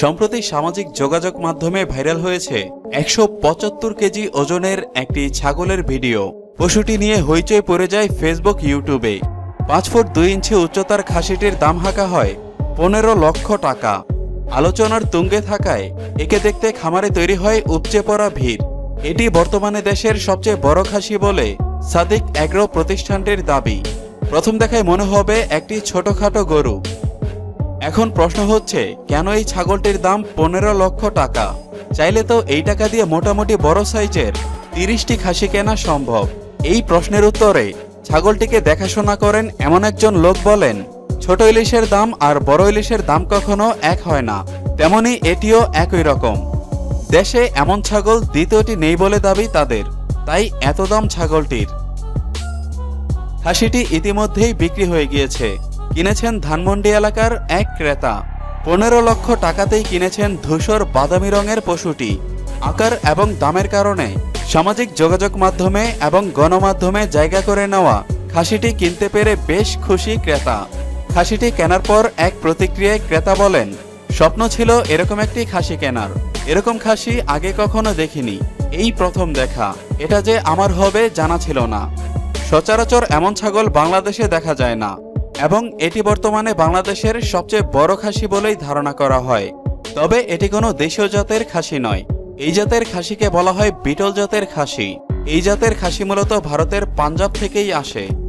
সম্প্রতি সামাজিক যোগাযোগ মাধ্যমে ভাইরাল হয়েছে একশো পঁচাত্তর কেজি ওজনের একটি ছাগলের ভিডিও। পশুটি নিয়ে হইচই পড়ে যায় ফেসবুক ইউটিউবে পাঁচ ফুট দুই ইঞ্চি উচ্চতার খাসিটির দাম হাঁকা হয় পনেরো লক্ষ টাকা। আলোচনার তুঙ্গে থাকায় একে দেখতে খামারে তৈরি হয় উপচে পড়া ভিড়। এটি বর্তমানে দেশের সবচেয়ে বড় খাসি বলে সাদিক অ্যাগ্রো প্রতিষ্ঠানটির দাবি। প্রথম দেখায় মনে হবে একটি ছোটখাটো গরু। এখন প্রশ্ন হচ্ছে, কেন এই ছাগলটির দাম পনেরো লক্ষ টাকা? চাইলে তো এই টাকা দিয়ে মোটামুটি বড় সাইজের তিরিশটি খাসি কেনা সম্ভব। এই প্রশ্নের উত্তরে, ছাগলটিকে দেখাশোনা করেন এমন একজন লোক বলেন, ছোট ইলিশের দাম আর বড় ইলিশের দাম কখনো এক হয় না, তেমনি এটিও একই রকম। দেশে এমন ছাগল দ্বিতীয়টি নেই বলে দাবি তাদের, তাই এত দাম ছাগলটির। খাসিটি ইতিমধ্যেই বিক্রি হয়ে গিয়েছে। কিনেছেন ধানমন্ডি এলাকার এক ক্রেতা। পনেরো লক্ষ টাকাতেই কিনেছেন ধূসর বাদামি রঙের পশুটি। আকার এবং দামের কারণে সামাজিক যোগাযোগ মাধ্যমে এবং গণমাধ্যমে জায়গা করে নেওয়া খাসিটি কিনতে পেরে বেশ খুশি ক্রেতা। খাসিটি কেনার পর এক প্রতিক্রিয়ায় ক্রেতা বলেন, স্বপ্ন ছিল এরকম একটি খাসি কেনার। এরকম খাসি আগে কখনো দেখিনি। এই প্রথম দেখা। এটা যে আমার হবে জানা ছিল না। সচরাচর এমন ছাগল বাংলাদেশে দেখা যায় না। এবং এটি বর্তমানে বাংলাদেশের সবচেয়ে বড় খাসি বলেই ধারণা করা হয়। তবে এটি কোনো দেশীয় জাতের খাসি নয়। এই জাতের খাসিকে বলা হয় বিটল জাতের খাসি। এই জাতের খাসি মূলত ভারতের পাঞ্জাব থেকেই আসে।